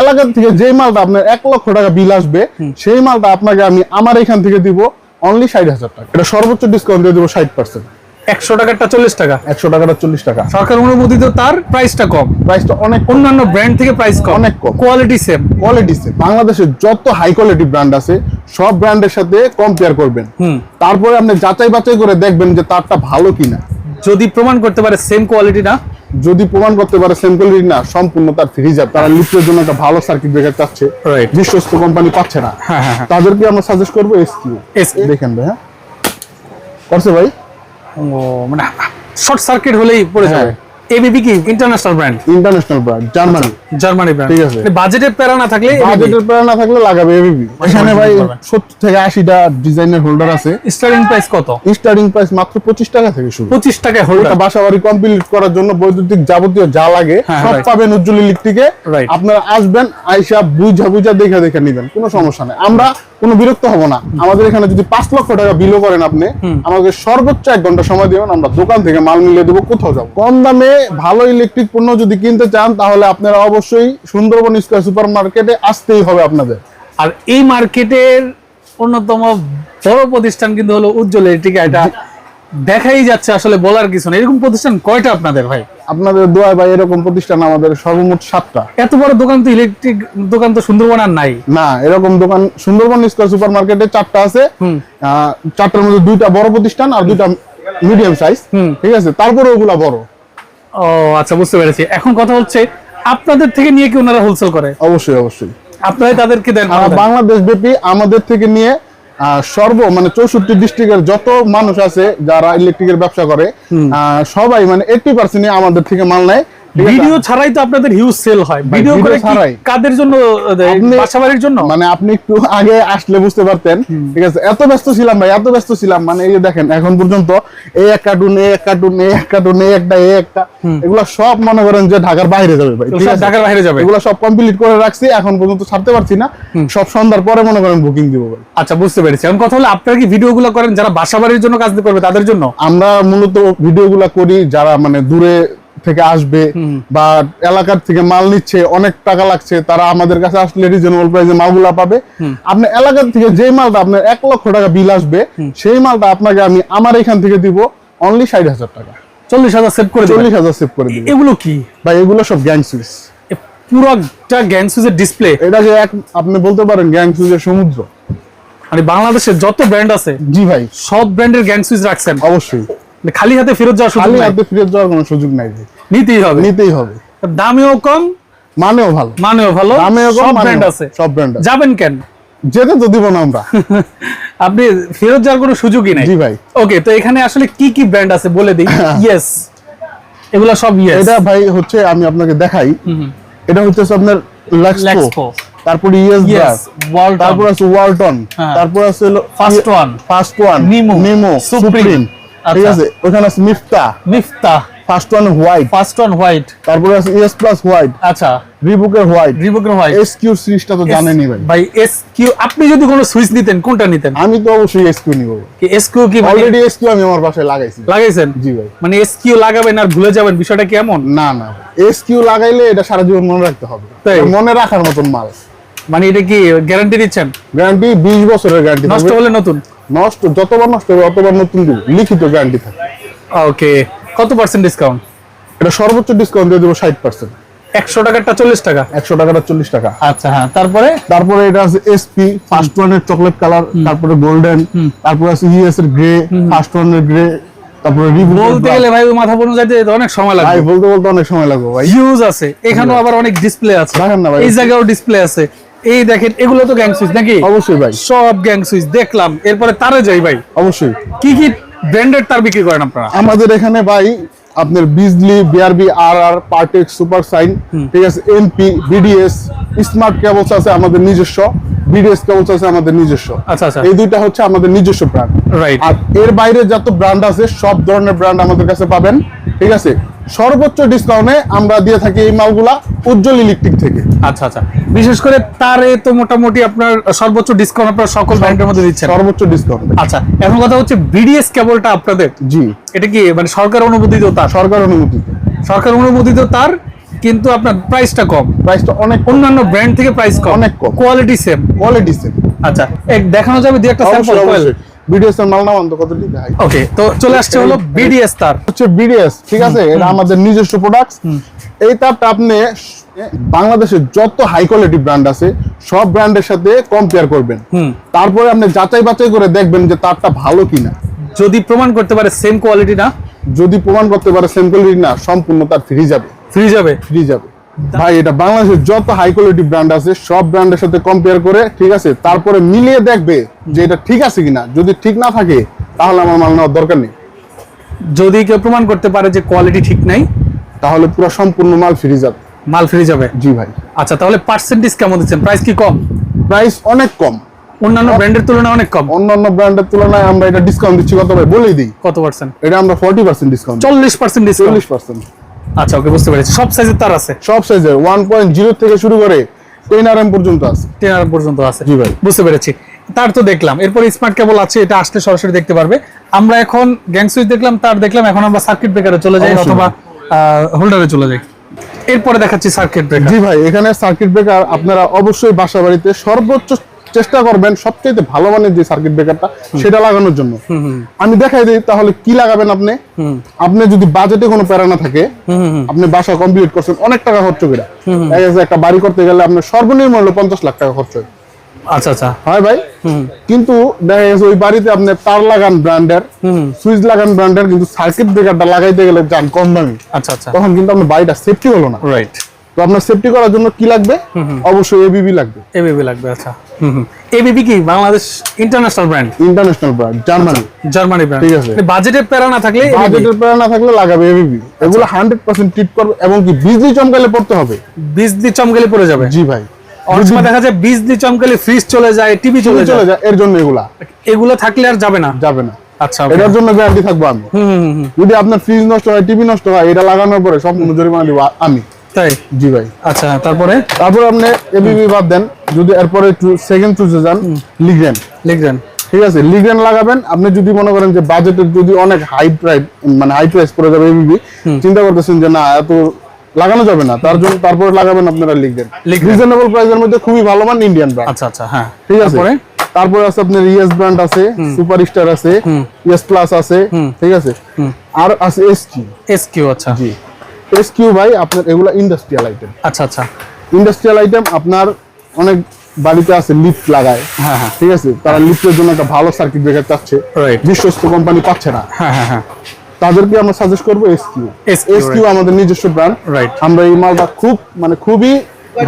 এলাকার থেকে যেই মালটা আপনার এক লক্ষ টাকা বিল আসবে সেই মালটা আপনাকে আমি আমার এখান থেকে দিব অনলি ষাট হাজার টাকা। এটা সর্বোচ্চ ডিসকাউন্ট দিয়ে দেবো ষাট পার্সেন্ট একশো টাকারটা চল্লিশ টাকা? একশো টাকাটা চল্লিশ টাকা। সরকার অনুমোদিত তার প্রাইসটা কম। প্রাইসটা অনেক অন্যান্য ব্র্যান্ড থেকে প্রাইস কম। অনেক কম। কোয়ালিটি সেম কোয়ালিটি বাংলাদেশের যত হাই কোয়ালিটি ব্র্যান্ড আছে সব ব্র্যান্ডের সাথে কম্পেয়ার করবেন। তারপরে আপনি যাচাই বাছাই করে দেখবেন যে তারটা ভালো কিনা। যদি প্রমাণ করতে পারে সেম কোয়ালিটি না যদি প্রমাণ করতে পারে স্যাম্পল রিড না সম্পূর্ণ তার ফ্রি যাবে তারা লিফটের জন্য একটা ভালো সার্কিট ব্রেকার চাচ্ছে. বিশ্বস্ত কোম্পানি পাচ্ছে না হ্যাঁ, হ্যাঁ, হ্যাঁ। তাদেরকে আমরা সাজেস্ট করব এসকিউ SQ দেখেন ভাই হ্যাঁ করছে ভাই ও মানে শর্ট সার্কিট হলেই পড়ে যাবে। এবিবি কি? International brand international brand Germany Germany brand ঠিক আছে। বাজেটের প্যারা না থাকলে বাজেটের প্যারা না থাকলে লাগাবে এবিবি এখানে ভাই পারবেন। সত্তর থেকে আশিটা ডিজাইনের হোল্ডার আছে। স্টার্টিং প্রাইস কত? স্টার্টিং প্রাইস মাত্র পঁচিশ টাকা থেকে শুরু। পঁচিশ টাকায় হোল্ডার বাসা বাড়ি কমপ্লিট করার জন্য বৈদ্যুতিক যাবতীয় যা লাগে হ্যাঁ, সব. পাবেন উজ্জ্বল ইলেকট্রিকে আপনারা আসবেন আইসা বুঝা বুঝা দেখে দেখে নিবেন। কোনো সমস্যা নেই। আমরা কোনো বিরক্ত হব না। আমাদের এখানে যদি পাঁচ লক্ষ টাকা বিলও করেন আপনি আমাকে সর্বোচ্চ এক ঘণ্টা সময় দিবেন আমরা দোকান থেকে মাল মিলিয়ে দেবো কোথাও যাব। কম দামে ভালো ইলেকট্রিক পণ্য যদি কিনতে চান তাহলে আপনারা অবশ্যই সুন্দরবন স্কোয়ার সুপার মার্কেটে আসতেই হবে আপনাদের। আর এই মার্কেটের অন্যতম বড় প্রতিষ্ঠান কিন্তু হলো উজ্জ্বল এটিকা এটা দেখাই যাচ্ছে আসলে বলার কিছু না এরকম প্রতিষ্ঠান কয়টা আপনাদের ভাই? আপনাদের দোয়া বা এরকম প্রতিষ্ঠান আমাদের সর্বমোট সাতটা। এত বড় দোকান তো ইলেকট্রিক দোকান তো সুন্দরবন আর নাই। না এরকম দোকান সুন্দরবন স্কোয়ার সুপার মার্কেটে চারটা আছে। চারটার মধ্যে দুইটা বড় প্রতিষ্ঠান আর দুইটা মিডিয়াম সাইজ হুম। ঠিক আছে? তারপরে ওগুলা বড়। ও আচ্ছা বুঝতে পেরেছি। এখন কথা হচ্ছে আপনাদের থেকে নিয়ে কি ওনারা হোলসেল করে? অবশ্যই অবশ্যই। আপনারাই তাদেরকে দেন বাংলাদেশ ব্যাপী আমাদের থেকে নিয়ে সর্ব মানে চৌষট্টি ডিস্ট্রিক্টের যত মানুষ আছে যারা ইলেকট্রিকের ব্যবসা করে আহ, সবাই মানে এইটটি পার্সেন্ট আমাদের থেকে মাল নেয়? ভিডিও ছাড়াই তো আপনাদের হিউজ সেল হয়। ভিডিও করে কি ছাড়াই। কাদের জন্য বাসাবাড়ির জন্য? মানে আপনি একটু আগে আসলে বুঝতে পারতেন। ঠিক আছে? এত ব্যস্ত ছিলাম ভাই এত ব্যস্ত ছিলাম। মানে এই যে দেখেন এখন পর্যন্ত এই এক কার্টুন এই এক কার্টুন এই এক কার্টুন এই একটা এই একটা এগুলো সব মনে করেন যে ঢাকার বাইরে যাবে ভাই ঠিক আছে? ঢাকার বাইরে যাবে। এগুলো সব কমপ্লিট করে রাখছি এখন পর্যন্ত ছাড়তে পারছি না। সব সন্ধ্যার পরে মনে করেন বুকিং দিব ভাই। আচ্ছা বুঝতে পেরেছি। এখন কথা হলো আপনারা কি ভিডিওগুলো করেন যারা বাসাবাড়ির জন্য কাজ করবে তাদের জন্য? আমরা মূলত ভিডিওগুলা করি যারা মানে দূরে থেকে আসবে বা এলাকার থেকে মাল নিচ্ছে অনেক টাকা লাগছে তারা আমাদের কাছে আসলে রিজনেবল প্রাইসে মালগুলা পাবে। আপনি এলাকার থেকে যেই মালটা আপনার এক লক্ষ টাকা বিল আসবে সেই মালটা আপনাকে আমি আমার এখান থেকে দিব অনলি ষাট হাজার টাকা। চল্লিশ হাজার সেভ করে চল্লিশ হাজার সেভ করে দিব এগুলো কি? ভাই এগুলো সব গ্যাং সুইচ পুরোটা গ্যাং সুইচের ডিসপ্লে এটা যে এক আপনি বলতে পারেন গ্যাং সুইচের সমুদ্র। মানে বাংলাদেশের যত ব্র্যান্ড আছে জি ভাই। সব ব্র্যান্ডের গ্যাং সুইচ রাখছেন। অবশ্যই। মানে খালি হাতে ফেরত যাওয়ার সুযোগ খালি হাতে ফিরে যাওয়ার কোনো সুযোগ নাই ভাই। নিতেই হবে। নিতেই হবে। দামেও কম মানেও ভালো। মানেও ভালো দামেও কম সব ব্র্যান্ড আছে। সব ব্র্যান্ড যাবেন কেন? যেতে তো দিব না আমরা। আপনি ফেরত যাওয়ার কোনো সুযোগই নাই। জি ভাই। ওকে তো এখানে আসলে কি কি ব্র্যান্ড আছে বলে দিই? ইয়েস এগুলো সব ইয়েস এটা ভাই হচ্ছে আমি আপনাকে দেখাই। এটা হচ্ছে আপনার। লেক্সপো তারপর ইয়েস ওয়ার্ল্ড তারপর আছে ওয়ালটন হ্যাঁ। তারপর আছে First One। First one. নিমো Supreme। সুপ্রিম ঠিক আচ্ছা। আছে? ওখানে আছে Mifta Mifta first one white first one white তারপর আছে ইএস প্লাস হোয়াইট আচ্ছা। রিবুকের হোয়াইট রিবুকের হোয়াইট এস কিউ সিরিজটা তো জানেনই ভাই ভাই এস কিউ আপনি যদি কোনো সুইচ নিতেন কোনটা নিতেন? আমি তো অবশ্যই এস কিউ নিব। কি এস কিউ কি অলরেডি এস কিউ আমি আমার বাসায় লাগাইছি। লাগাইছেন? জি ভাই। মানে এস কিউ লাগাবেন আর ভুলে যাবেন বিষয়টা কেমন না না। এস কিউ লাগাইলে এটা সারা জীবন মনে রাখতে হবে। তাই? মনে রাখার মতন মাল। মানে এটা কি গ্যারান্টি দিচ্ছেন? গ্যারান্টি বিশ বছরের গ্যারান্টি নষ্ট হলে নতুন? নষ্ট যতবার নষ্ট হবে ততবার নতুন দিব। লিখিত গ্যারান্টি থাকে ওকে কত পার্সেন্ট ডিসকাউন্ট এটা সর্বোচ্চ ডিসকাউন্ট দিয়ে দেবো ষাট পার্সেন্ট একশো টাকারটা চল্লিশ টাকা? একশো টাকাটা চল্লিশ টাকা। আচ্ছা হ্যাঁ তারপরে? তারপরে এটা আছে এসপি ফার্স্ট ওয়ানের চকলেট কালার তারপরে গোল্ডেন তারপরে আছে ইএস এর গ্রে ফার্স্ট ওয়ানের গ্রে তারপরে বলতে গেলে ভাই মাথা পড়ুন যাইতে অনেক সময় ভাই বলতে বলতে অনেক সময় লাগবে ভাই। হিউজ আছে। এখানেও আবার অনেক ডিসপ্লে আছে। দেখেন না ভাই। এই জায়গাও ডিসপ্লে আছে। এই দেখেন এগুলো তো গ্যাং সুইচ নাকি? অবশ্যই ভাই। সব গ্যাং সুইচ দেখলাম। এরপরে তারে যাই ভাই। অবশ্যই। কি কি ব্র্যান্ডের তার বিক্রি করেন আপনারা? আমাদের এখানে ভাই আপনার বিজলি বিআরবি আর আর পার্টেক সুপার সাইন ঠিক আছে এমপি বিডিএস স্মার্ট কেবলস আছে আমাদের নিজস্ব বিডিএস কেবলস আছে আমাদের নিজস্ব। আচ্ছা আচ্ছা। এই দুইটা হচ্ছে আমাদের নিজস্ব ব্র্যান্ড রাইট আর এর বাইরে যত ব্র্যান্ড আছে সব ধরনের ব্র্যান্ড আমাদের কাছে পাবেন ঠিক আছে? সর্বোচ্চ ডিসকাউন্টে আমরা দিয়ে থাকি এই মালগুলা উজ্জ্বল ইলেকট্রিক থেকে। আচ্ছা আচ্ছা। বিশেষ করে তারে তো মোটামুটি আপনার সর্বোচ্চ ডিসকাউন্ট আপনার সকল ব্র্যান্ডের মধ্যে দিচ্ছেন। সর্বোচ্চ ডিসকাউন্ট আচ্ছা এখন কথা হচ্ছে বিডিএস কেবলটা আপনাদের? জি। এটা কি মানে সরকার অনুমোদিত তার? সরকার অনুমোদিত। সরকার অনুমোদিত তার কিন্তু আপনার প্রাইসটা কম। প্রাইসটা অনেক অন্যান্য ব্র্যান্ড থেকে প্রাইস কম। অনেক কম। কোয়ালিটি সেম কোয়ালিটি সেম আচ্ছা এক দেখানো যাবে দুই একটা স্যাম্পল বিডিএস এর মাল নাম অন্ত কত দিতে ওকে তো চলে আসছে হলো বিডিএস তার। হচ্ছে বিডিএস ঠিক আছে? এটা আমাদের নিজস্ব প্রোডাক্ট এই তারটা আপনি বাংলাদেশের যত হাই কোয়ালিটি ব্র্যান্ড আছে সব ব্র্যান্ডের সাথে কম্পেয়ার করবেন। তারপরে আপনি যাচাই বাছাই করে দেখবেন যে তারটা ভালো কিনা। যদি প্রমাণ করতে পারে সেম কোয়ালিটি না? যদি প্রমাণ করতে পারে সেম কোয়ালিটি না সম্পূর্ণ তার ফ্রি যাবে। ফ্রি যাবে। ফ্রি যাবে। ভাই এটা বাংলাদেশের যত হাই কোয়ালিটি ব্র্যান্ড আছে সব ব্র্যান্ডের সাথে কম্পেয়ার করে ঠিক আছে তারপরে মিলিয়ে দেখবে যে এটা ঠিক আছে কিনা। যদি ঠিক না থাকে তাহলে আমার মাল নেওয়ার দরকার নেই। যদি কেউ প্রমাণ করতে পারে যে কোয়ালিটি ঠিক নাই তাহলে পুরো সম্পূর্ণ মাল ফ্রি যাবে। মাল ফ্রি যাবে? জি ভাই। আচ্ছা তাহলে পার্সেন্টেজ কেমন দিচ্ছেন? প্রাইস কি কম? প্রাইস অনেক কম। অন্যান্য ব্র্যান্ডের তুলনায় অনেক কম? অন্যান্য ব্র্যান্ডের তুলনায় আমরা এটা ডিসকাউন্ট দিচ্ছি কত ভাই? বলেই দিই। কত পার্সেন্ট এটা আমরা ফর্টি পার্সেন্ট ডিসকাউন্ট চল্লিশ পার্সেন্ট ডিসকাউন্ট চল্লিশ পার্সেন্ট আচ্ছা ওকে বুঝতে পেরেছি। সব সাইজের তার আছে? সব সাইজের ওয়ান পয়েন্ট জিরো থেকে শুরু করে টেন আর পর্যন্ত আছে। টেন আর পর্যন্ত আছে। জি ভাই। বুঝতে পেরেছি। তার তো দেখলাম। এরপর স্মার্ট কেবল আছে এটা আসলে সরাসরি দেখতে পারবে। আমরা এখন গ্যাং সুইচ দেখলাম তার দেখলাম এখন আমরা সার্কিট ব্রেকারে চলে যাই। অথবা হোল্ডারে চলে যাই। এরপরে দেখাচ্ছি সার্কিট ব্রেকার জি ভাই এখানে সার্কিট ব্রেকার আপনারা অবশ্যই বাসা বাড়িতে সর্বোচ্চ চেষ্টা করবেন সবচেয়ে ভালো মানের যে সার্কিট ব্রেকারটা সেটা লাগানোর জন্য। আমি দেখাই দিই তাহলে কি লাগাবেন আপনি? আপনি যদি বাজেটে কোনো প্যারা না থাকে আপনি বাসা কমপ্লিট করছেন অনেক টাকা খরচ করে। একটা বাড়ি করতে গেলে আপনার সর্বনিম্ন হলো পঞ্চাশ লাখ টাকা খরচ হয়। আচ্ছা আচ্ছা। হয় ভাই? কিন্তু দেখা গেছে ওই বাড়িতে আপনি তার লাগান ব্র্যান্ডের সুইচ লাগান ব্র্যান্ডের কিন্তু সার্কিট ব্রেকারটা লাগাইতে গেলে যান কম দামি। আচ্ছা আচ্ছা। তখন কিন্তু আপনার বাড়িটা সেফটি হলো না। রাইট তো আপনার সেফটি করার জন্য কি লাগবে? অবশ্যই এবিবি লাগবে। এবিবি লাগবে আচ্ছা। এবিবি কি? Bangladesh international brand international brand Germany Germany brand ঠিক আছে। বাজেটের প্যারা না থাকলে বাজেটের প্যারা না থাকলে লাগাবে এবিবি এগুলো হান্ড্রেড পার্সেন্ট ট্রিট করবে এবং কি বিজলি চমকালে পড়তে হবে। বীজ দিয়ে চমকালে পড়ে যাবে? জি ভাই। অনেক সময় দেখা যায় বীজ দিয়ে চমকালে ফ্রিজ চলে যায় টিভি চলে চলে চলে যায়। যায় এর জন্য এগুলা। এগুলো থাকলে আর যাবে না? যাবে না। আচ্ছা এটার জন্য গ্যারান্টি থাকব আমি। হুম হুম, হুম যদি আপনার ফ্রিজ নষ্ট হয় টিভি নষ্ট হয় এটা লাগানোর পরে সম্পূর্ণ জরিমানা দিব আমি। তাই? জি ভাই। আচ্ছা তারপরে? তারপর আপনি এবিবি বাদ দেন যদি এরপরে সেকেন্ড চুজে যান লিগ্রেন লিখবেন ঠিক আছে লিগ্রেন লাগাবেন। আপনি যদি মনে করেন যে বাজেটের যদি অনেক হাই প্রাইস মানে হাই প্রাইস পড়ে যাবে এবিবি চিন্তা করতেছেন যে না এত লাগানো যাবে না তার জন্য তারপরে লাগাবেন আপনারা লিগ্রেন Ligren। রিজনেবল প্রাইসের মধ্যে খুবই ভালো মান ইন্ডিয়ান ব্র্যান্ড আচ্ছা আচ্ছা হ্যাঁ। ঠিক আছে? তারপরে? তারপরে আছে আপনার ইয়েস ব্র্যান্ড আছে সুপার স্টার আছে ইএস প্লাস আছে ঠিক আছে? আর আছে এসকিউ এসকিউ আচ্ছা। জি। এসকিউ ভাই আপনার এগুলা ইন্ডাস্ট্রিয়াল আইটেম আচ্ছা আচ্ছা। ইন্ডাস্ট্রিয়াল আইটেম আপনার অনেক বাড়িতে আছে লিফট লাগায়। হ্যাঁ হ্যাঁ। ঠিক আছে? তারা লিফটের জন্য একটা ভালো সার্কিট ব্রেকার চাচ্ছে. বিশ্বস্ত কোম্পানি পাচ্ছে না। হ্যাঁ হ্যাঁ হ্যাঁ। তাদেরকে আমরা সাজেস্ট করব এসকিউ এসকিউ আমাদের নিজস্ব ব্র্যান্ড Right. আমরা এই মালটা খুব মানে খুবই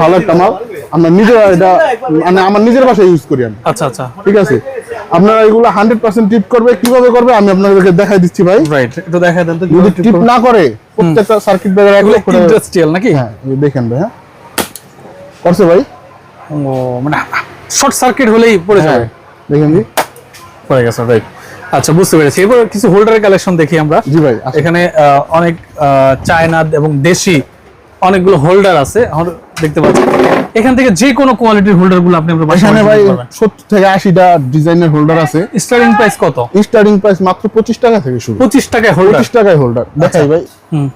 ভালো একটা মাল। আমরা নিজেরা এটা মানে আমার নিজের বাসায় ইউজ করি আমি। আচ্ছা আচ্ছা। ঠিক আছে? আপনারা এগুলো হান্ড্রেড পার্সেন্ট টিপ করবে। কীভাবে করবে? আমি আপনাদেরকে দেখাই দিচ্ছি ভাই। রাইট একটু দেখা দেন তো যদি টিপ না করে প্রত্যেকটা সার্কিট ব্রেকার এগুলো ইন্ডাস্ট্রিয়াল নাকি? হ্যাঁ এই দেখেন ভাই হ্যাঁ। করছে ভাই? ও মানে শর্ট সার্কিট হলেই পড়ে হ্যাঁ যাবে দেখেন জি। পড়ে গেছে রাইট আচ্ছা বুঝতে পেরেছি। এবার কিছু হোল্ডারের কালেকশন দেখি আমরা। জি ভাই। এখানে অনেক চায়না এবং দেশি অনেকগুলো হোল্ডার আছে। আমরা দেখতে পাচ্ছি। এখান থেকে যে কোনো কোয়ালিটির হোল্ডারগুলো আপনি আপনার এখানে ভাই সত্তর থেকে আশিটা ডিজাইনের হোল্ডার আছে। স্টার্টিং প্রাইস কত? স্টার্টিং প্রাইস মাত্র পঁচিশ টাকা থেকে শুরু। পঁচিশ টাকায় হোল্ডার পঁচিশ টাকায় হোল্ডার দেখাই ভাই।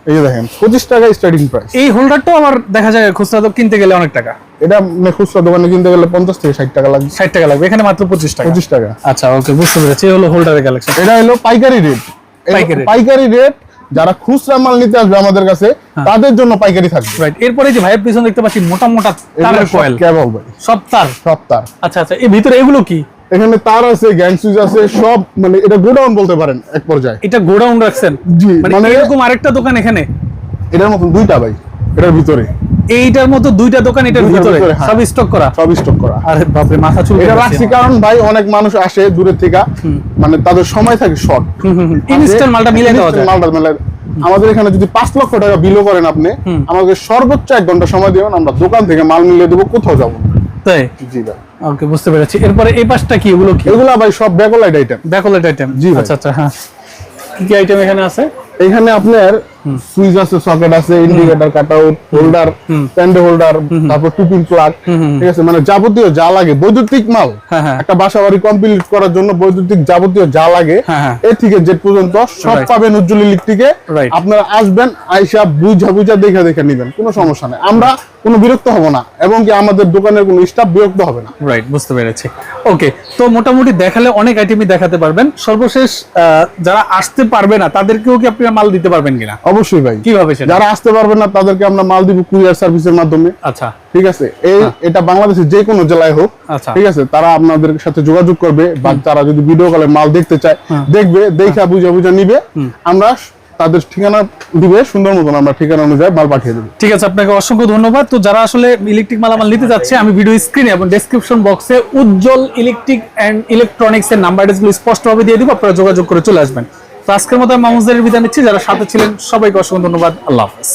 এই যে দেখেন পঁচিশ টাকায় স্টার্টিং প্রাইস এই হোল্ডারটাও আমার দেখা যায় খুচরা তো কিনতে গেলে অনেক টাকা। এটা মানে খুচরা দোকানে কিনতে গেলে পঞ্চাশ থেকে ষাট টাকা লাগবে। ষাট টাকা লাগবে এখানে মাত্র পঁচিশ টাকা। পঁচিশ টাকা। আচ্ছা ওকে বুঝতে পেরেছি। এই হলো হোল্ডারের কালেকশন এটা হলো পাইকারি রেট পাইকারি রেট যারা খুচরা মাল নিতে আসবে আমাদের কাছে তাদের জন্য পাইকারি থাকবে। রাইট এরপরে যে ভাইয়ের পিছনে দেখতে পাচ্ছি মোটা মোটা তারের কয়েল কেবল ভাই সব তার? সব তার। আচ্ছা আচ্ছা এই ভিতরে এগুলো কি? এখানে তার আছে গ্যাং সুইচ আছে সব মানে এটা গোডাউন বলতে পারেন এক পর্যায়ে। এটা গোডাউন রাখছেন? জি মানে মানে এরকম আরেকটা দোকান এখানে? এটার মতন দুইটা ভাই এটার ভিতরে। এইটার মতো দুইটা দোকান এটার ভিতরে হ্যাঁ। সব স্টক করা? সব স্টক করা। আরে বাপরে মাথা চুল এটা রাখছি কারণ ভাই অনেক মানুষ আসে দূরের থেকে। মানে তাদের সময় থাকে শর্ট ইনস্ট্যান্ট মালটা মিলে দেওয়া যায়। মালটা মিলাই আমাদের এখানে যদি পাঁচ লক্ষ টাকা বিলও করেন আপনি আমাকে সর্বোচ্চ এক ঘণ্টা সময় দিবেন আমরা দোকান থেকে মাল মিলিয়ে দেবো কোথাও যাব তাই? জি ভাই। ওকে বুঝতে পেরেছি। এরপরে এই পাশটা কি? এগুলো কি? এগুলা ভাই সব ব্যাকলাইট আইটেম ব্যাকলাইট আইটেম জি আচ্ছা আচ্ছা হ্যাঁ। কি কি আইটেম এখানে আছে? এখানে আপনার সুইচ আছে সকেট আছে ইন্ডিকেটর কাট আউট হোল্ডার প্যান্ডে হোল্ডার তারপর টুপিং প্লাগ ঠিক আছে? মানে যাবতীয় যা লাগে বৈদ্যুতিক মাল হ্যাঁ, হ্যাঁ। একটা বাসা বাড়ি কমপ্লিট করার জন্য বৈদ্যুতিক যাবতীয় যা লাগে হ্যাঁ। এ থেকে জেড পর্যন্ত সব পাবেন উজ্জ্বল ইলেকট্রিকে. আপনারা আসবেন আইসা বুঝা বুঝা দেখে দেখে নিবেন। কোনো সমস্যা নেই। আমরা কোনো বিরক্ত হব না এবং কি আমাদের দোকানের কোনো স্টাফ বিরক্ত হবে না। রাইট বুঝতে পেরেছি। ওকে তো মোটামুটি দেখালে অনেক আইটেমই দেখাতে পারবেন। সর্বশেষ আহ, যারা আসতে পারবে না তাদেরকেও কি আপনি মাল দিতে পারবেন কিনা? অবশ্যই ভাই। কীভাবে যারা আসতে পারবেন না তাদেরকে আমরা মাল দিব কুরিয়ার সার্ভিসের মাধ্যমে। আচ্ছা। ঠিক আছে? এই এটা বাংলাদেশের যে কোনো জেলায় হোক আচ্ছা। ঠিক আছে? তারা আপনাদের সাথে যোগাযোগ করবে বা তারা যদি ভিডিও কলে মাল দেখতে চায় দেখবে দেখা বুঝা বুঝা নিবে। আমরা তাদের ঠিকানা দিবে সুন্দর মতন আমরা ঠিকানা অনুযায়ী মাল পাঠিয়ে দেবো। ঠিক আছে আপনাকে অসংখ্য ধন্যবাদ। তো যারা আসলে ইলেকট্রিক মালামাল নিতে যাচ্ছে আমি ভিডিও স্ক্রিনে এবং ডেসক্রিপশন বক্সে উজ্জ্বল ইলেকট্রিক অ্যান্ড ইলেকট্রনিক্স এর নাম্বার স্পষ্টভাবে দিয়ে দিব আপনারা যোগাযোগ করে চলে আসবেন। তো আজকের মতো মামুজদের বিদায় নিচ্ছি। যারা সাথে ছিলেন সবাইকে অসংখ্য ধন্যবাদ। আল্লাহ হাফেজ।